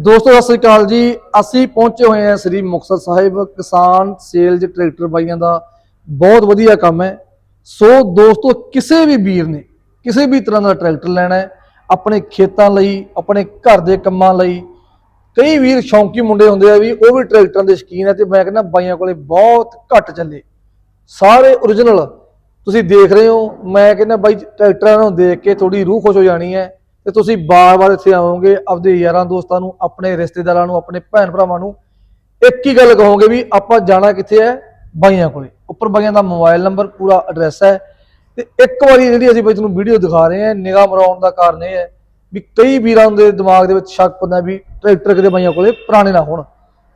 ਦੋਸਤੋ, ਸਤਿ ਸ੍ਰੀ ਅਕਾਲ ਜੀ। ਅਸੀਂ ਪਹੁੰਚੇ ਹੋਏ ਹਾਂ ਸ੍ਰੀ ਮੁਕਤਸਰ ਸਾਹਿਬ ਕਿਸਾਨ ਸੇਲਜ਼ ਟਰੈਕਟਰ ਬਾਈਆਂ ਦਾ। ਬਹੁਤ ਵਧੀਆ ਕੰਮ ਹੈ। ਸੋ ਦੋਸਤੋ, ਕਿਸੇ ਵੀ ਵੀਰ ਨੇ ਕਿਸੇ ਵੀ ਤਰ੍ਹਾਂ ਦਾ ਟਰੈਕਟਰ ਲੈਣਾ ਹੈ, ਆਪਣੇ ਖੇਤਾਂ ਲਈ, ਆਪਣੇ ਘਰ ਦੇ ਕੰਮਾਂ ਲਈ, ਕਈ ਵੀਰ ਸ਼ੌਂਕੀ ਮੁੰਡੇ ਹੁੰਦੇ ਆ ਵੀ ਉਹ ਵੀ ਟਰੈਕਟਰਾਂ ਦੇ ਸ਼ੌਕੀਨ ਹੈ ਤੇ ਮੈਂ ਕਹਿੰਦਾ ਬਾਈਆਂ ਕੋਲੇ ਬਹੁਤ ਘੱਟ ਚੱਲੇ। ਸਾਰੇ origignal ਤੁਸੀਂ ਦੇਖ ਰਹੇ ਹੋ, ਮੈਂ ਕਹਿੰਦਾ ਬਾਈ, ਟਰੈਕਟਰਾਂ ਨੂੰ ਦੇਖ ਕੇ ਥੋੜੀ ਰੂਹ ਖੁਸ਼ ਹੋ ਜਾਣੀ ਹੈ। ਤੇ ਤੁਸੀਂ ਬਾਰ-ਬਾਰ ਇੱਥੇ ਆਵੋਗੇ ਆਪਦੇ ਯਾਰਾਂ ਦੋਸਤਾਂ ਨੂੰ ਆਪਣੇ ਰਿਸ਼ਤੇਦਾਰਾਂ ਨੂੰ ਆਪਣੇ ਭੈਣ ਭਰਾਵਾਂ ਨੂੰ ਇੱਕ ਹੀ ਗੱਲ ਕਹੋਗੇ ਵੀ ਆਪਾਂ ਜਾਣਾ ਕਿੱਥੇ ਹੈ? ਬਾਈਆਂ ਕੋਲੇ। ਉੱਪਰ ਬਾਈਆਂ ਦਾ ਮੋਬਾਈਲ ਨੰਬਰ ਪੂਰਾ ਐਡਰੈਸ ਹੈ। ਤੇ ਇੱਕ ਵਾਰੀ ਜਿਹੜੀ ਅਸੀਂ ਬਾਈ ਤੁਹਾਨੂੰ ਵੀਡੀਓ ਦਿਖਾ ਰਹੇ ਹਾਂ ਨਿਗਾਹ ਮਰਾਉਣ ਦਾ ਕਾਰਨ ਇਹ ਹੈ ਵੀ ਕਈ ਵੀਰਾਂ ਦੇ ਦਿਮਾਗ ਦੇ ਵਿੱਚ ਸ਼ੱਕ ਪੈਂਦਾ ਵੀ ਟਰੈਕਟਰ ਕਿਤੇ ਬਾਈਆਂ ਕੋਲੇ ਪੁਰਾਣੇ ਨਾ ਹੋਣ।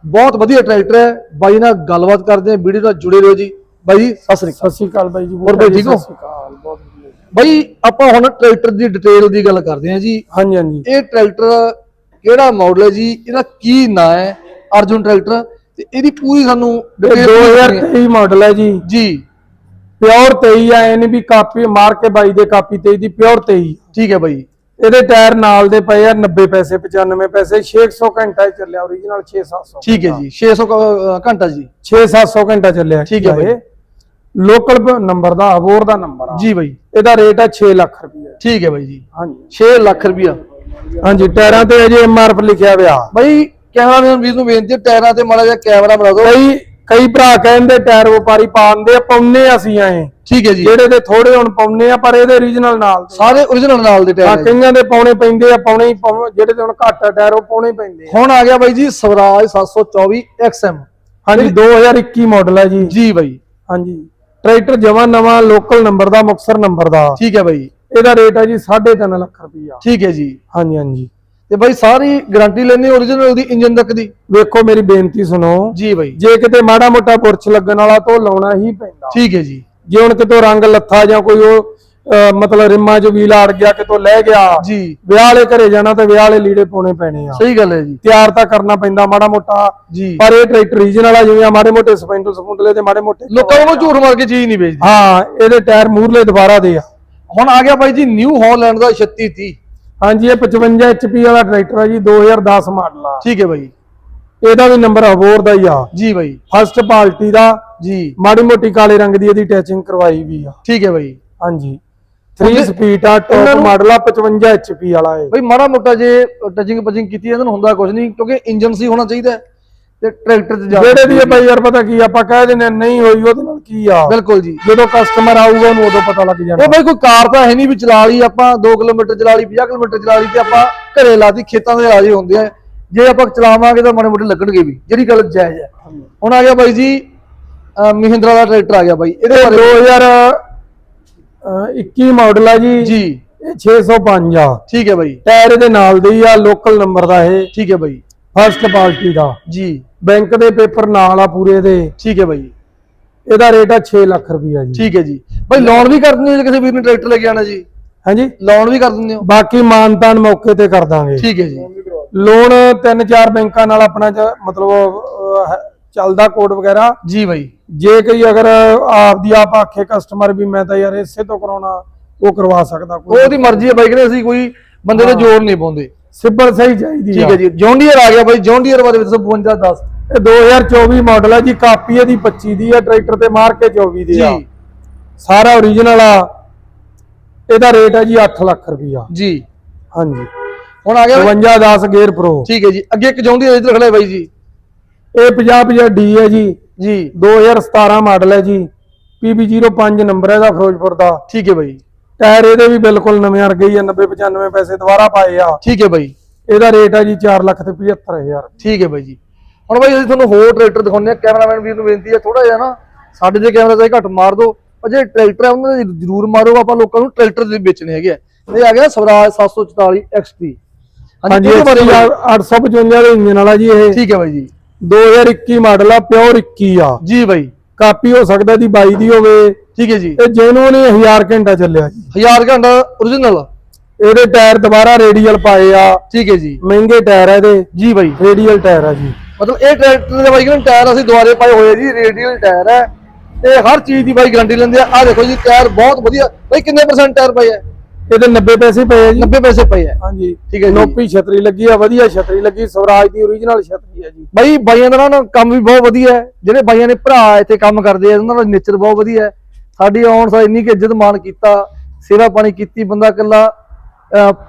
ਬਹੁਤ ਵਧੀਆ ਟਰੈਕਟਰ ਹੈ। ਬਾਈ ਨਾਲ ਗੱਲਬਾਤ ਕਰਦੇ ਹਾਂ ਵੀਡੀਓ ਨਾਲ ਜੁੜੇ ਰਹੋ ਜੀ। ਬਾਈ ਜੀ ਸਤਿ ਸ੍ਰੀ ਅਕਾਲ। ਸਤਿ ਸ਼੍ਰੀ ਅਕਾਲ ਬਾਈ ਜੀ ਹੋਰ ਬਾਈ ਠੀਕ ਹੋ? ਸਤਿ ਸ਼੍ਰੀ ਅਕਾਲ ਬਹੁਤ ਵਧੀਆ ਜੀ। ਬਾਈ ਆਪਾਂ ਹੁਣ ਟਰੈਕਟਰ ਦੀ ਡਿਟੇਲ ਦੀ ਗੱਲ ਕਰਦੇ ਹਾਂ ਜੀ। ਹਾਂਜੀ ਹਾਂਜੀ। ਇਹ ਟਰੈਕਟਰ ਕਿਹੜਾ ਮਾਡਲ ਹੈ ਜੀ? ਇਹਦਾ ਕੀ ਨਾਂ ਹੈ? ਅਰਜੁਨ ਟਰੈਕਟਰ। ਤੇ ਇਹਦੀ ਪੂਰੀ ਸਾਨੂੰ ਇਹ detail ਦੱਸਣੀ ਹੈ। 2023 ਮਾਡਲ ਹੈ ਜੀ। ਜੀ। ਪਿਓਰ 23 ਆ ਨਹੀਂ ਵੀ ਕਾਪੀ ਮਾਰ ਕੇ ਬਾਈ ਦੇ ਕਾਪੀ 23 ਦੀ ਪਿਓਰ 23 ਠੀਕ ਹੈ ਬਾਈ। ਇਹਦੇ ਟਾਇਰ ਨਾਲ ਦੇ ਪਏ ਆ 90 ਪੈਸੇ 95 ਪੈਸੇ 600 ਘੰਟਾ ਚੱਲਿਆ ਓਰੀਜਨਲ 6-700 ਠੀਕ ਹੈ ਜੀ। 600 ਕ- ਅ, ਘੰਟਾ ਜੀ। 6-700 ਘੰਟਾ ਚੱਲਿਆ ਠੀਕ ਹੈ ਬਾਈ। ਲੋਕਲ ਨੰਬਰ ਦਾ ਅਬੋਰ ਦਾ ਨੰਬਰ ਆ। ਜੀ ਬਾਈ। ਇਹਦਾ ਰੇਟ ਹੈ 6 ਲੱਖ ਰੁਪਏ ਠੀਕ ਹੈ ਬਾਈ ਜੀ। ਹਾਂਜੀ। 6 ਲੱਖ ਰੁਪਇਆ ਹਾਂਜੀ ਟਾਇਰਾਂ ਤੇ ਅਜੇ ਐਮਆਰਐਫ ਲਿਖਿਆ ਹੋਇਆ ਬਾਈ ਕੈਮਰਾਮੈਨ ਵੀਰ ਨੂੰ ਬੇਨਤੀ ਟਾਇਰਾਂ ਤੇ ਮਾੜਾ ਜਿਹਾ ਕੈਮਰਾ ਬਣਾ ਦਿਓ। ਕਈ ਕਈ ਭਰਾ ਕਹਿੰਦੇ ਟਾਇਰ ਵਪਾਰੀ ਪਾਉਂਦੇ ਆ ਪਾਉਨੇ ਅਸੀਂ ਆਏ ਠੀਕ ਹੈ ਜੀ। ਜਿਹੜੇ ਦੇ ਥੋੜੇ ਹੁਣ ਪਾਉਨੇ ਆ ਪਰ ਇਹਦੇ ਓਰੀਜਨਲ ਨਾਲ ਸਾਰੇ origignal ਨਾਲ ਦੇ ਆ ਟਾਇਰ ਹੈ। ਕਈਆਂ ਦੇ ਪਾਉਣੇ ਪੈਂਦੇ ਆ ਪਾਉਣੇ ਹੀ ਜਿਹੜੇ ਦੇ ਹੁਣ ਘੱਟ ਆ ਟਾਇਰ ਉਹ ਪਾਉਣੇ ਪੈਂਦੇ ਆ। ਹੁਣ ਆ ਗਿਆ ਬਾਈ ਜੀ ਸਵਰਾਜ 724 XM ਹਾਂਜੀ 2021 ਮਾਡਲ ਹੈ ਜੀ। ਜੀ ਬਾਈ। ਹਾਂਜੀ। ਟਰੈਕਟਰ ਜਮਾ ਨਵਾਂ ਲੋਕਲ ਨੰਬਰ ਦਾ ਮੁਕਸਰ ਨੰਬਰ ਦਾ। ਠੀਕ ਹੈ ਬਾਈ। ਇਹਦਾ ਰੇਟ ਹੈ ਜੀ 3.5 ਲੱਖ ਰੁਪਈਆ। ਠੀਕ ਹੈ ਜੀ। ਹਾਂਜੀ ਹਾਂਜੀ। ਤੇ ਬਾਈ ਸਾਰੀ ਗਾਰੰਟੀ ਲੈਣੀ origignal ਦੀ ਇੰਜਨ ਤੱਕ ਦੀ? ਵੇਖੋ ਮੇਰੀ ਬੇਨਤੀ ਸੁਣੋ। ਜੀ ਬਾਈ। ਜੇ ਕਿਤੇ ਮਾੜਾ ਮੋਟਾ ਬੁਰਸ਼ ਲੱਗਣ ਵਾਲਾ ਤਾਂ ਲਾਉਣਾ ਹੀ ਪੈਂਦਾ। ਠੀਕ ਹੈ ਜੀ। ਜੇ ਹੁਣ ਕਿਤੋਂ ਰੰਗ ਲੱਥਾ ਜਾਂ ਕੋਈ ਉਹ ਮਤਲਬ ਰਿਮਾਂ 'ਚ ਵੀਲ ਅੜ ਗਿਆ ਕਿਤੋਂ ਲੈ ਗਿਆ। ਜੀ। ਵਿਆਹ ਵਾਲੇ ਘਰੇ ਜਾਣਾ ਤੇ ਵਿਆਹ ਵਾਲੇ ਲੀੜੇ ਪਾਉਣੇ ਪੈਣੇ ਆ। ਸਹੀ ਗੱਲ ਹੈ ਜੀ। ਤਿਆਰ ਤਾਂ ਕਰਨਾ ਪੈਂਦਾ ਮਾੜਾ ਮੋਟਾ। ਜੀ। ਪਰ ਇਹ ਟਰੈਕਟਰ ਰੀਜਨਲ ਆ ਜਿਵੇਂ ਮਾੜੇ ਮੋਟੇ ਸਪੈਂਡਲ ਸਪੁੰਡਲੇ ਤੇ ਮਾੜੇ ਮੋਟੇ ਲੋਕਾਂ ਨੂੰ ਝੂਠ ਮਾਰ ਕੇ ਚੀਜ਼ ਨਹੀਂ ਵੇਚਦੇ। ਹਾਂ ਇਹਦੇ ਟਾਇਰ ਮੂਰਲੇ ਦੁਬਾਰਾ ਦੇ ਆ। ਹੁਣ ਆ ਗਿਆ ਬਾਈ ਜੀ ਨਿਊ ਹਾਲੈਂਡ ਦਾ 3630 ਹਾਂਜੀ ਇਹ 55 HP ਵਾਲਾ ਟਰੈਕਟਰ ਆ ਜੀ 2010 ਮਾਡਲ ਆ। ਠੀਕ ਹੈ ਬਾਈ। ਇਹਦਾ ਵੀ ਨੰਬਰ ਹਬੋਰ ਦਾ ਹੀ ਆ। ਜੀ ਬਾਈ। ਫਸਟ ਪਾਰਟੀ ਦਾ। ਜੀ। ਮਾੜੀ ਮੋਟੀ ਕਾਲੇ ਰੰਗ ਦੀ ਇਹਦੀ ਟੈਚਿੰਗ ਕਰਵਾਈ ਵੀ ਆ। ਠੀਕ ਹੈ ਬਾਈ। ਹਾਂਜੀ। 3 ਉਹਦੇ- ਸਪੀਡ ਆ ਟੌਪ ਮਾਡਲ ਆ 55 HP ਵਾਲਾ ਇਹ। ਬਾਈ ਮਾੜਾ ਮੋਟਾ ਜੇ ਟਚਿੰਗ ਪਚਿੰਗ ਕੀਤੀ ਇਹਨਾਂ ਨੂੰ ਹੁੰਦਾ ਕੁਝ ਨਹੀਂ ਕਿਉਂਕਿ ਇੰਜਨ ਸੀ ਹੋਣਾ ਚਾਹੀਦਾ ਤੇ ਟਰੈਕਟਰ ਤੇ ਜਾ ਜਿਹੜੇ ਇਹ ਬਾਈ ਯਾਰ ਪਤਾ ਕੀ ਆਪਾਂ ਕਹਿ ਦਿੰਦੇ ਨਹੀਂ ਹੋਈ ਉਹਦੇ ਨਾਲ ਕੀ ਆ? ਬਿਲਕੁਲ ਜੀ। ਜਦੋਂ ਕਸਟਮਰ ਆਊਗਾ ਉਹਨੂੰ ਉਦੋਂ ਪਤਾ ਲੱਗ ਜਾਣਾ। ਉਹ ਬਾਈ ਕੋਈ ਕਾਰ ਤਾਂ ਹੈ ਨਹੀਂ ਵੀ ਚਲਾ ਲਈ ਆਪਾਂ 2 ਕਿਲੋਮੀਟਰ ਚਲਾ ਲਈ 50 ਕਿਲੋਮੀਟਰ ਚਲਾ ਲਈ ਤੇ ਆਪਾਂ ਘਰੇ ਲਾਤੀ ਖੇਤਾਂ ਦੇ ਰਾਜੇ ਹੁੰਦੇ ਆ। ਜੇ ਆਪਾਂ ਚਲਾਵਾਂਗੇ ਤਾਂ ਮਾੜੇ ਮੋਟੇ ਲੱਗਣਗੇ ਵੀ ਜਿਹੜੀ ਗੱਲ ਜਾਇਜ਼ ਹੈ। ਹੁਣ ਆ ਗਿਆ ਬਾਈ ਜੀ ਮਹਿੰਦਰਾ ਦਾ ਟਰੈਕਟਰ ਆ ਗਿਆ ਬਾਈ ਇਹਦੇ ਇਹ ਬਾਰੇ 2021 ਮਾਡਲ ਆ ਜੀ। ਜੀ। ਇਹ 605 ਆ। ਠੀਕ ਹੈ ਬਾਈ। ਟਾਇਰ ਇਹਦੇ ਨਾਲ ਦੇ ਆ ਲੋਕਲ ਨੰਬਰ ਦਾ ਇਹ। ਠੀਕ ਹੈ ਬਾਈ। ਫਸਟ ਪਾਰਟੀ ਦਾ। ਜੀ। ਬੈਂਕ ਦੇ ਪੇਪਰ ਨਾਲ ਆ ਪੂਰੇ ਦੇ। ਠੀਕ ਹੈ ਬਾਈ। ਇਹਦਾ ਰੇਟ ਆ 6 ਲੱਖ ਰੁਪਈਆ ਜੀ। ਠੀਕ ਹੈ ਜੀ। ਬਾਈ ਲੋਨ ਵੀ ਕਰ ਦਿੰਦੇ ਹੋ ਜੇ ਕਿਸੇ ਵੀਰ ਨੇ ਟਰੈਕਟਰ ਲੈ ਕੇ ਆਣਾ ਜੀ? ਹਾਂਜੀ। ਲੋਨ ਵੀ ਕਰ ਦਿੰਦੇ ਹੋ? ਬਾਕੀ ਮਾਨਤਾਨ ਮੌਕੇ ਤੇ ਕਰ ਦਾਂਗੇ। ਠੀਕ ਹੈ ਜੀ। ਲੋਨ ਤਿੰਨ ਚਾਰ ਬੈਂਕਾਂ ਨਾਲ ਆਪਣਾ ਮਤਲਬ ਚੱਲਦਾ ਕੋਡ ਵਗੈਰਾ? ਜੀ ਬਾਈ। ਜੇ ਕੋਈ ਅਗਰ ਆਪਦੀ ਆਪ ਆਖੇ ਕਸਟਮਰ ਵੀ ਮੈਂ ਤਾਂ ਯਾਰ ਇਸੇ ਤੋਂ ਕਰਾਉਣਾ ਉਹ ਕਰਵਾ ਸਕਦਾ ਕੋਈ। ਉਹਦੀ ਮਰਜ਼ੀ ਹੈ ਬਾਈ ਕਹਿੰਦੇ ਅਸੀਂ ਕੋਈ ਬੰਦੇ ਤੇ ਜ਼ੋਰ ਨਹੀਂ ਪਾਉਂਦੇ। ਸਿੱਬਲ ਸਹੀ ਚਾਹੀਦੀ ਠੀਕ ਹੈ ਜੀ। ਜੌਨ ਡੀਅਰ ਆ ਗਿਆ ਬਾਈ ਜੌਨ ਡੀਅਰ ਬਾਰੇ ਵਿੱਚ 52 10 ਇਹ 2024 ਮਾਡਲ ਹੈ ਜੀ ਕਾਪੀ ਇਹਦੀ 25 ਦੀ ਆ ਟਰੈਕਟਰ ਤੇ ਮਾਰ ਕੇ 24 ਦੀ ਆ। ਜੀ। ਸਾਰਾ ਓਰੀਜਨਲ ਆ। ਇਹਦਾ ਰੇਟ ਹੈ ਜੀ 8 ਲੱਖ ਰੁਪਈਆ। ਜੀ। ਹਾਂਜੀ। ਹੁਣ ਆ ਗਿਆ ਬਾਈ। 52 10 ਗੇਅਰ ਪ੍ਰੋ ਠੀਕ ਹੈ ਜੀ। ਅੱਗੇ ਇੱਕ ਜੌਨ ਡੀਅਰ ਇੱਧਰ ਖੜਾ ਹੈ ਬਾਈ ਜੀ। ਇਹ 50 50 ਡੀ ਹੈ ਜੀ। ਜੀ। 2017 ਮਾਡਲ ਹੈ ਜੀ। PB05 ਨੰਬਰ ਹੈ ਇਹਦਾ ਫਿਰੋਜ਼ਪੁਰ ਦਾ। ਠੀਕ ਹੈ ਬਾਈ। ਟਾਇਰ ਇਹਦੇ ਵੀ ਬਿਲਕੁਲ ਨਵੇਂ ਵਰਗੇ ਹੀ ਆ 90 95 ਪੈਸੇ ਦੁਬਾਰਾ ਪਾਏ ਆ। ਠੀਕ ਹੈ ਬਾਈ। ਇਹਦਾ ਰੇਟ ਹੈ ਜੀ 4 ਲੱਖ ਤੇ 75000 ਠੀਕ ਹੈ ਬਾਈ ਜੀ। ਹੁਣ ਬਾਈ ਅਸੀਂ ਤੁਹਾਨੂੰ ਹੋਰ ਟਰੈਕਟਰ ਦਿਖਾਉਂਦੇ ਆ ਕੈਮਰਾਮੈਨ ਵੀਰ ਨੂੰ ਬੇਨਤੀ ਹੈ ਥੋੜਾ ਜਿਹਾ ਨਾ ਸਾਡੇ ਦੇ ਕੈਮਰਾ ਤੇ ਘੱਟ ਮਾਰ ਦਿਓ। ਪਰ ਜਿਹੜੇ ਟਰੈਕਟਰ ਆ ਉਹਨਾਂ ਦੇ ਜ਼ਰੂਰ ਮਾਰੋ। ਆਪਾਂ ਲੋਕਾਂ ਨੂੰ ਟਰੈਕਟਰ ਦੇ ਵੇਚਣੇ ਹੈਗੇ ਆ। ਇਹ ਆ ਗਿਆ ਸਵਰਾਜ 744 XT ਹਾਂਜੀ ਇਹਦੇ ਬਾਰੇ ਬਾਈ। 855 ਦੇ ਇੰਜਨ ਵਾਲਾ ਜੀ ਇਹ। ਠੀਕ ਹੈ ਬਾਈ ਜੀ। 2021 ਮਾਡਲ ਆ ਪਿਓਰ 21 ਆ। ਜੀ ਬਾਈ। ਕਾਪੀ ਹੋ ਸਕਦਾ ਦੀ 22 ਦੀ ਹੋਵੇ। ਠੀਕ ਹੈ ਜੀ। ਇਹ ਜੈਨੂਨ 1000 ਘੰਟਾ ਚੱਲਿਆ ਜੀ। 1000 ਘੰਟਾ origignal ਇਹਦੇ ਟਾਇਰ ਦੁਬਾਰਾ ਰੇਡੀਅਲ ਪਾਏ ਆ। ਠੀਕ ਹੈ ਜੀ। ਮਹਿੰਗੇ ਟਾਇਰ ਆ ਇਹਦੇ। ਜੀ ਬਾਈ। ਰੇਡੀਅਲ ਟਾਇਰ ਆ ਜੀ। ਮਤਲਬ ਇਹ ਟਰੈਕਟਰ ਦੇ ਬਾਈ ਕਹਿੰਦੇ ਟਾਇਰ ਅਸੀਂ ਦੁਆਰੇ ਪਾਏ ਹੋਏ ਜੀ ਰੇਡੀਅਲ ਟਾਇਰ ਹੈ ਤੇ ਹਰ ਚੀਜ਼ ਦੀ ਬਾਈ ਗਾਰੰਟੀ ਲੈਂਦੇ ਆ। ਆ ਦੇਖੋ ਜੀ ਟਾਇਰ ਬਹੁਤ ਵਧੀਆ। ਬਾਈ ਕਿੰਨੇ ਪਰਸੈਂਟ ਟਾਇਰ ਪਏ ਆ? ਇਹਦੇ 90 ਪੈਸੇ ਪਏ ਆ ਜੀ। 90 ਪੈਸੇ ਪਏ ਆ। ਹਾਂਜੀ। ਠੀਕ ਹੈ ਜੀ। ਨੋਪੀ ਛਤਰੀ ਲੱਗੀ ਆ ਵਧੀਆ ਛਤਰੀ ਲੱਗੀ ਸਵਰਾਜ ਦੀ ਓਰੀਜਨਲ ਛਤਰੀ ਆ ਜੀ। ਬਾਈ ਬਾਈਆਂ ਦਾ ਨਾ ਕੰਮ ਵੀ ਬਹੁਤ ਵਧੀਆ ਹੈ। ਜਿਹੜੇ ਬਾਈਆਂ ਨੇ ਭਰਾ ਇੱਥੇ ਕੰਮ ਕਰਦੇ ਆ ਉਹਨਾਂ ਦਾ ਨੇਚਰ ਬਹੁਤ ਵਧੀਆ ਹੈ। ਸਾਡੀ ਆਉਣ ਸਾਰ ਇੰਨੀ ਕਿ ਇੱਜ਼ਤ ਮਾਣ ਕੀਤਾ ਸੇਵਾ ਪਾਣੀ ਕੀਤੀ ਬੰਦਾ ਇਕੱਲਾ।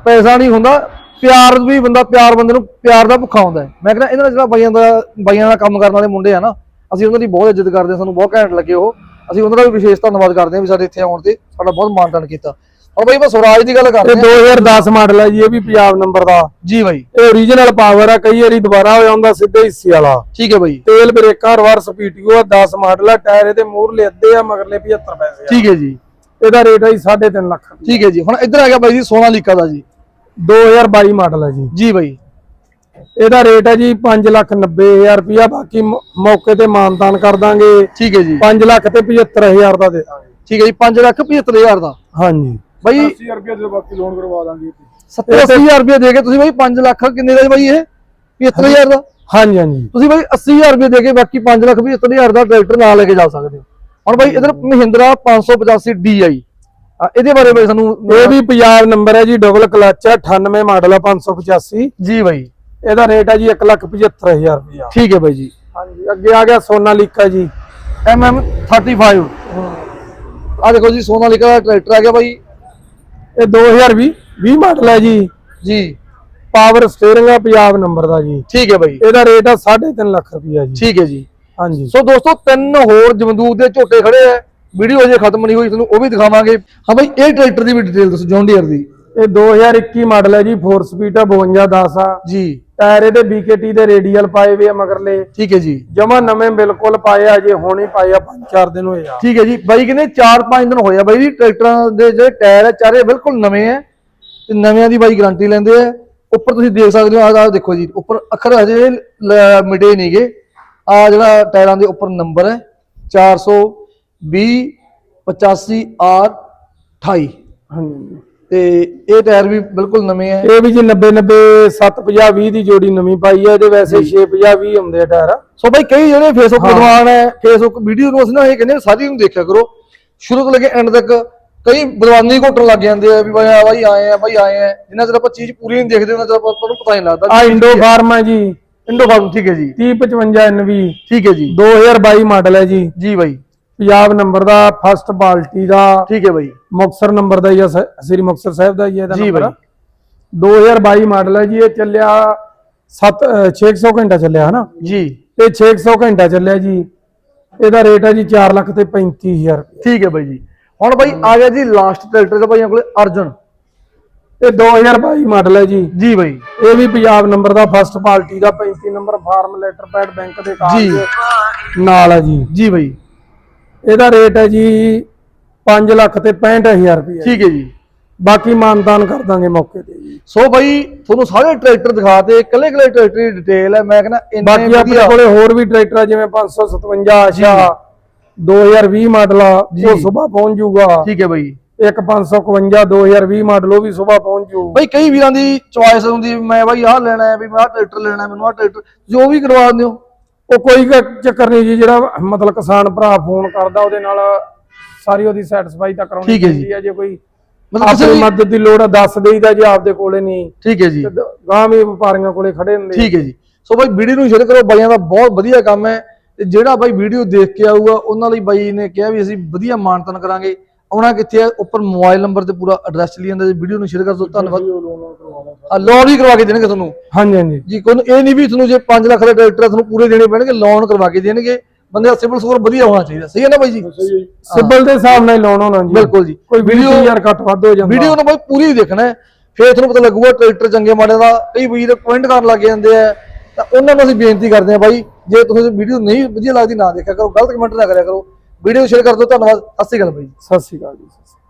ਪੈਸਾ ਨਹੀਂ ਹੁੰਦਾ ਪਿਆਰ ਵੀ ਬੰਦਾ ਪਿਆਰ ਬੰਦੇ ਨੂੰ ਪਿਆਰ ਦਾ ਭੁੱਖਾ ਹੁੰਦਾ ਮੈਂ ਕਹਿੰਦਾ ਇਹਨਾਂ ਦਾ ਜਿਹੜਾ ਬਾਈਆਂ ਦਾ ਬਾਈਆਂ ਦਾ ਕੰਮ ਕਰਨ ਵਾਲੇ ਮੁੰਡੇ ਆ ਨਾ ਅਸੀਂ ਉਹਨਾਂ ਦੀ ਬਹੁਤ ਇੱਜ਼ਤ ਕਰਦੇ ਹਾਂ ਸਾਨੂੰ ਬਹੁਤ ਘੈਂਟ ਲੱਗੇ ਉਹ। ਅਸੀਂ ਉਹਨਾਂ ਦਾ ਵੀ ਵਿਸ਼ੇਸ਼ ਧੰਨਵਾਦ ਕਰਦੇ ਹਾਂ ਵੀ ਸਾਡੇ ਇੱਥੇ ਆਉਣ ਤੇ ਸਾਡਾ ਬਹੁਤ ਮਾਣਦਾਨ ਕੀਤਾ। ਔਰ ਬਾਈ ਮੈਂ ਸਵਰਾਜ ਦੀ ਗੱਲ ਇਹ ਕਰਦੇ ਹਾਂ 2010 ਮਾਡਲ ਆ ਜੀ ਇਹ ਵੀ ਪੰਜਾਬ ਨੰਬਰ ਦਾ। ਜੀ ਬਾਈ। ਇਹ ਓਰੀਜਨਲ ਪਾਵਰ ਆ ਕਈ ਵਾਰੀ ਦੁਬਾਰਾ ਹੋ ਜਾਂਦਾ ਸਿੱਧੇ ਹਿੱਸੇ ਵਾਲਾ। ਠੀਕ ਹੈ ਬਾਈ। ਤੇਲ ਬ੍ਰੇਕਾਂ ਰਿਵਰਸ ਪੀਟੀਓ ਆ 10 ਮਾਡਲ ਆ ਟਾਇਰ ਇਹਦੇ ਮੂਹਰਲੇ ਅੱਧੇ ਆ ਮਗਰਲੇ 75 ਪੈਸੇ ਆ। ਠੀਕ ਹੈ ਜੀ। ਇਹਦਾ ਰੇਟ ਹੈ ਜੀ 3.5 ਲੱਖ। ਠੀਕ ਹੈ ਜੀ। ਹੁਣ ਇੱਧਰ ਆ ਗਿਆ ਬਾਈ ਜੀ ਸੋਨਾਲੀਕਾ ਦਾ ਜੀ। 2022 ਮਾਡਲ ਹੈ ਜੀ। ਜੀ ਬਾਈ। ਇਹਦਾ ਰੇਟ ਹੈ ਜੀ 5 ਲੱਖ 90 ਹਜ਼ਾਰ ਰੁਪਇਆ ਬਾਕੀ ਮ- ਮੌਕੇ ਤੇ ਮਾਨਤਾਨ ਕਰ ਦਾਂਗੇ। ਠੀਕ ਹੈ ਜੀ। 5 ਲੱਖ ਤੇ 75 ਹਜ਼ਾਰ ਦਾ ਦੇ ਦਾਂਗੇ। ਠੀਕ ਹੈ ਜੀ 5 ਲੱਖ 75000 ਦਾ। ਹਾਂਜੀ। ਬਾਈ 80 ਰੁਪਏ ਦੇ ਬਾਕੀ ਲੋਨ ਕਰਵਾ ਦਾਂਗੇ 70 80000 ਰੁਪਏ ਦੇ ਕੇ ਤੁਸੀਂ ਬਾਈ 5 ਲੱਖ ਕਿੰਨੇ ਦਾ ਜੀ ਬਾਈ ਇਹ? 75000 ਦਾ? ਹਾਂਜੀ ਹਾਂਜੀ। ਤੁਸੀਂ ਬਾਈ 80000 ਰੁਪਏ ਦੇ ਕੇ ਬਾਕੀ 5 ਲੱਖ 75000 ਦਾ ਟਰੈਕਟਰ ਨਾਲ ਲੈ ਕੇ ਜਾ ਸਕਦੇ ਹੋ। ਹੁਣ ਬਾਈ ਇਧਰ ਮਹਿੰਦਰਾ 585 DI ਆ ਇਹਦੇ ਬਾਰੇ ਬਾਈ ਸਾਨੂੰ ਇਹ ਵੀ ਪੰਜਾਬ ਨੰਬਰ ਹੈ ਜੀ ਡਬਲ ਕਲਚ ਹੈ 98 ਮਾਡਲ ਹੈ 585 ਜੀ ਬਾਈ। ਇਹਦਾ ਰੇਟ ਹੈ ਜੀ 1 ਲੱਖ 75 ਹਜ਼ਾਰ ਰੁਪਇਆ। ਠੀਕ ਹੈ ਬਾਈ ਜੀ। ਹਾਂਜੀ ਅੱਗੇ ਆ ਗਿਆ ਸੋਨਾਲੀਕਾ ਜੀ। MM 35 ਆ ਦੇਖੋ ਜੀ ਸੋਨਾਲੀਕਾ ਦਾ ਟਰੈਕਟਰ ਆ ਗਿਆ ਬਾਈ ਇਹ 2020 20 ਮਾਡਲ ਹੈ ਜੀ। ਜੀ। ਪਾਵਰ ਸਟੀਅਰਿੰਗ ਆ ਪੰਜਾਬ ਨੰਬਰ ਦਾ ਜੀ। ਠੀਕ ਹੈ ਬਾਈ। ਇਹਦਾ ਰੇਟ ਆ 3.5 ਲੱਖ ਰੁਪਇਆ ਜੀ। ਠੀਕ ਹੈ ਜੀ। ਹਾਂਜੀ। ਸੋ ਦੋਸਤੋ ਤਿੰਨ ਹੋਰ ਜਮਦੂਰ ਦੇ ਝੋਟੇ ਖੜੇ ਆ। ਵੀਡੀਓ ਅਜੇ ਖਤਮ ਨਹੀਂ ਹੋਈ ਤੁਹਾਨੂੰ ਉਹ ਵੀ ਦਿਖਾਵਾਂਗੇ। ਹਾਂ ਬਾਈ ਇਹ ਟਰੈਕਟਰ ਦੀ ਵੀ ਡਿਟੇਲ ਦੱਸੋ ਜੌਨ ਡੀਅਰ ਦੀ। ਇਹ 2021 ਮਾਡਲ ਹੈ ਜੀ 4 ਸਪੀਡ ਆ 52 10 ਆ। ਜੀ। ਟਾਇਰ ਇਹਦੇ BKT ਦੇ ਰੇਡੀਅਲ ਪਾਏ ਹੋਏ ਆ ਮਗਰਲੇ। ਠੀਕ ਹੈ ਜੀ। ਜਮਾ ਨਵੇਂ ਬਿਲਕੁਲ ਪਾਏ ਆ ਜੇ ਹੁਣ ਪਾਏ ਆ 5-4 ਦਿਨ ਹੋਏ ਆ। ਠੀਕ ਹੈ ਜੀ। ਬਾਈ ਕਹਿੰਦੇ 4-5 ਦਿਨ ਹੋਇਆ ਬਾਈ ਜੀ। ਟਰੈਕਟਰਾਂ ਦੇ ਜਿਹੜੇ ਟਾਇਰ ਆ ਚਾਰੇ ਬਿਲਕੁਲ ਨਵੇਂ ਆ ਤੇ ਨਵਿਆਂ ਦੀ ਬਾਈ ਗਾਰੰਟੀ ਲੈਂਦੇ ਆ। ਉੱਪਰ ਤੁਸੀਂ ਦੇਖ ਸਕਦੇ ਹੋ ਆਹ ਦੇਖੋ ਜੀ। ਉੱਪਰ ਅੱਖਰ ਹਜੇ ਮਿਟੇ ਨਹੀਂਗੇ ਆ ਜਿਹੜਾ ਟਾਇਰਾਂ ਦੇ ਉੱਪਰ ਨੰਬਰ ਹੈ 420 85 R 28 ਹਾਂਜੀ। ਤੇ ਇਹ ਟਾਇਰ ਵੀ ਬਿਲਕੁਲ ਨਵੇਂ ਆ। ਇਹ ਵੀ ਜੀ 90 90 750 20 ਦੀ ਜੋੜੀ ਨਵੀਂ ਪਾਈ ਆ ਇਹਦੇ ਵੈਸੇ 650 20 ਹੁੰਦੇ ਆ ਟਾਇਰ। ਸੋ ਬਾਈ ਕਈ ਜਿਹੜੇ ਫੇਸਬੁੱਕ ਵਿਦਵਾਨ ਹੈ ਫੇਸਬੁੱਕ ਵੀਡੀਓ ਨੂੰ ਅਸੀਂ ਨਾ ਇਹ ਕਹਿੰਦੇ ਸਾਰੀ ਨੂੰ ਦੇਖਿਆ ਕਰੋ। ਸ਼ੁਰੂ ਤੋਂ ਲੈ ਕੇ ਐਂਡ ਤੱਕ ਕਈ ਵਿਦਵਾਨੀ ਘੋਟਣ ਲੱਗ ਜਾਂਦੇ ਆ ਵੀ ਬਾਈ ਆ ਬਾਈ ਆਏ ਆ ਬਾਈ ਆਏ ਆ। ਜਿੰਨਾ ਚਿਰ ਆਪਾਂ ਚੀਜ਼ ਪੂਰੀ ਨਹੀਂ ਦੇਖਦੇ ਉਹਨਾਂ ਚਿਰ ਆਪਾਂ ਆਪਾਂ ਨੂੰ ਪਤਾ ਨਹੀਂ ਲੱਗਦਾ ਆ। ਇੰਡੋ ਫਾਰਮ ਹੈ ਜੀ। ਇੰਡੋ ਫਾਰਮ ਠੀਕ ਹੈ ਜੀ। 3055 NV ਠੀਕ ਹੈ ਜੀ। 2022 ਮਾਡਲ ਹੈ ਜੀ। ਜੀ ਬਾਈ। ਪੰਜਾਬ ਨੰਬਰ ਦਾ ਫਸਟ ਬਾਲਟੀ ਦਾ ਠੀਕ ਹੈ ਬਾਈ। ਮੁਕਤਸਰ ਨੰਬਰ ਦਾ ਹੀ ਆ ਸ੍ਰੀ ਮੁਕਤਸਰ ਸਾਹਿਬ ਦਾ ਹੀ ਇਹਦਾ ਨੰਬਰ। ਬਾਈ। 2022 ਮਾਡਲ ਹੈ ਜੀ ਇਹ ਚੱਲਿਆ 7 600 ਘੰਟਾ ਚੱਲਿਆ ਹਨਾ? ਜੀ। ਇਹ 600 ਘੰਟਾ ਚੱਲਿਆ ਜੀ। ਇਹਦਾ ਰੇਟ ਹੈ ਜੀ 4 ਲੱਖ ਤੇ 35000 ਰੁਪਏ। ਠੀਕ ਹੈ ਬਾਈ ਜੀ। ਹੁਣ ਬਾਈ ਆ ਗਿਆ ਜੀ ਲਾਸਟ ਟਰੈਕਟਰ ਦਾ ਬਾਈਆਂ ਕੋਲੇ ਅਰਜਨ। ਇਹ 2022 ਮਾਡਲ ਹੈ ਜੀ। ਜੀ ਬਾਈ। ਇਹ ਵੀ ਪੰਜਾਬ ਨੰਬਰ ਦਾ ਫਸਟ ਪਾਰਟੀ ਦਾ 35 number form letter pad bank ਦੇ ਕਾਗਜ਼ ਨਾਲ ਹੈ ਜੀ। ਜੀ ਬਾਈ। ਇਹਦਾ ਰੇਟ ਹੈ ਜੀ 5 ਲੱਖ ਤੇ 65000 ਰੁਪਏ ਠੀਕ ਹੈ ਜੀ। ਬਾਕੀ ਮਾਨਦਾਨ ਕਰ ਦਾਂਗੇ ਮੌਕੇ ਤੇ ਜੀ। ਸੋ ਬਾਈ ਤੁਹਾਨੂੰ ਸਾਰੇ ਟਰੈਕਟਰ ਦਿਖਾਤੇ ਇਕੱਲੇ ਇਕੱਲੇ ਟਰੈਕਟਰ ਦੀ ਡਿਟੇਲ ਹੈ ਮੈਂ ਕਹਿੰਦਾ ਇੰਨੇ ਬਾਕੀ ਆਪਣੇ ਕੋਲੇ ਹੋਰ ਵੀ ਟਰੈਕਟਰ ਆ ਜਿਵੇਂ 557 ਆਸ਼ਾ 2020 ਮਾਡਲ ਆ ਜੀ। ਉਹ ਸਵੇਰ ਪਹੁੰਚ ਜਾਊਗਾ। ਠੀਕ ਹੈ ਬਾਈ। ਇੱਕ 551 2020 ਮਾਡਲ ਉਹ ਵੀ ਸਵੇਰ ਪਹੁੰਚ ਜਾਊ। ਬਈ ਕਈ ਵੀਰਾਂ ਦੀ ਚੁਆਇਸ ਹੁੰਦੀ ਮੈਂ ਬਾਈ ਆਹ ਲੈਣਾ ਹੈ ਵੀ ਮੈਂ ਆਹ ਟਰੈਕਟਰ ਲੈਣਾ ਮੈਨੂੰ ਆਹ ਟਰੈਕਟਰ ਜੋ ਵੀ ਕਰਵਾ ਦਿੰਦੇ ਹੋ। ਉਹ ਕੋਈ ਕ- ਚੱਕਰ ਨਹੀਂ ਜੀ ਜਿਹੜਾ ਮਤਲਬ ਕਿਸਾਨ ਭਰਾ ਫੋਨ ਕਰਦਾ ਉਹਦੇ ਨਾਲ ਸਾਰੀ ਉਹਦੀ ਸੈਟੀਸਫਾਈ ਤਾਂ ਕਰਾਉਣੀ ਠੀਕ ਹੈ ਜੀ। ਪੈਂਦੀ ਆ ਜੇ ਕੋਈ ਮਤਲਬ ਕਿਸੇ ਆਪਣੀ ਮਦਦ ਦੀ ਲੋੜ ਆ ਦੱਸ ਦੇਈਦਾ ਜੇ ਆਪਦੇ ਕੋਲੇ ਨਹੀਂ। ਠੀਕ ਹੈ ਜੀ। ਤੇ ਗਾਂ ਵੀ ਵਪਾਰੀਆਂ ਕੋਲੇ ਖੜੇ ਹੁੰਦੇ ਠੀਕ ਹੈ ਜੀ। ਸੋ ਬਾਈ ਵੀਡੀਓ ਨੂੰ ਸ਼ੇਅਰ ਕਰੋ ਬਾਈਆਂ ਦਾ ਬਹੁਤ ਵਧੀਆ ਕੰਮ ਹੈ। ਤੇ ਜਿਹੜਾ ਬਾਈ ਵੀਡੀਓ ਦੇਖ ਕੇ ਆਊਗਾ ਉਹਨਾਂ ਲਈ ਬਾਈ ਨੇ ਕਿਹਾ ਵੀ ਅਸੀਂ ਵਧੀਆ ਮਾਨਤਨ ਕਰਾਂਗੇ। ਆਉਣਾ ਕਿੱਥੇ ਹੈ ਉੱਪਰ ਮੋਬਾਈਲ ਨੰਬਰ ਤੇ ਪੂਰਾ ਐਡਰੈਸ ਲਈ ਜਾਂਦਾ। ਜੀ ਵੀਡੀਓ ਨੂੰ ਸ਼ੇਅਰ ਕਰ ਦਿਓ ਧੰਨਵਾਦ। ਆ ਲੋਨ ਵੀ ਕਰਵਾ ਕੇ ਦੇਣਗੇ ਤੁਹਾਨੂੰ? ਹਾਂਜੀ ਹਾਂਜੀ। ਜੀ ਕੋਈ ਇਹ ਨਹੀਂ ਵੀ ਤੁਹਾਨੂੰ ਜੇ 5 ਲੱਖ ਦਾ ਟਰੈਕਟਰ ਹੈ, ਤੁਹਾਨੂੰ ਪੂਰੇ ਦੇਣੇ ਪੈਣਗੇ ਲੋਨ ਕਰਵਾ ਕੇ ਦੇਣਗੇ। ਬੰਦੇ ਦਾ ਸਿਵਲ ਸਕੋਰ ਵਧੀਆ ਹੋਣਾ ਚਾਹੀਦਾ। ਸਹੀ ਹੈ ਨਾ ਬਾਈ ਜੀ? ਸਿਬਲ ਦੇ ਹਿਸਾਬ ਨਾਲ ਹੀ ਲਾਉਣ ਹੋਣਾ ਜੀ। ਬਿਲਕੁਲ ਜੀ। ਕੋਈ ਵੀਡੀਓ 20000 ਘੱਟ ਵੱਧ ਹੋ ਜਾਂਦਾ। ਵੀਡੀਓ ਨੂੰ ਬਾਈ ਪੂਰੀ ਦੇਖਣਾ ਹੈ। ਫਿਰ ਤੁਹਾਨੂੰ ਪਤਾ ਲੱਗੂਗਾ ਟਰੈਕਟਰ ਚੰਗੇ ਮਾੜੇ ਦਾ। ਕਈ ਵੀਰ ਕਮੈਂਟ ਕਰਨ ਲੱਗ ਜਾਂਦੇ ਆ ਤਾਂ ਉਹਨਾਂ ਨੂੰ ਅਸੀਂ ਬੇਨਤੀ ਕਰਦੇ ਹਾਂ ਬਾਈ ਜੇ ਤੁਸੀਂ ਵੀਡੀਓ ਨਹੀਂ ਵਧੀਆ ਲੱਗਦੀ ਨਾ ਦੇਖਿਆ ਕਰੋ। ਗਲਤ ਕਮੈਂਟ ਨਾ ਕਰਿਆ ਕਰੋ। ਵੀਡੀਓ ਸ਼ੇਅਰ ਕਰ ਦਿਓ, ਧੰਨਵਾਦ। ਸਤਿ ਸ਼੍ਰੀ ਅਕਾਲ ਬਾਈ ਸਤਿ ਸ਼੍ਰੀ ਅਕਾਲ ਜੀ, ਸਤਿ ਸ਼੍ਰੀ ਅਕਾਲ।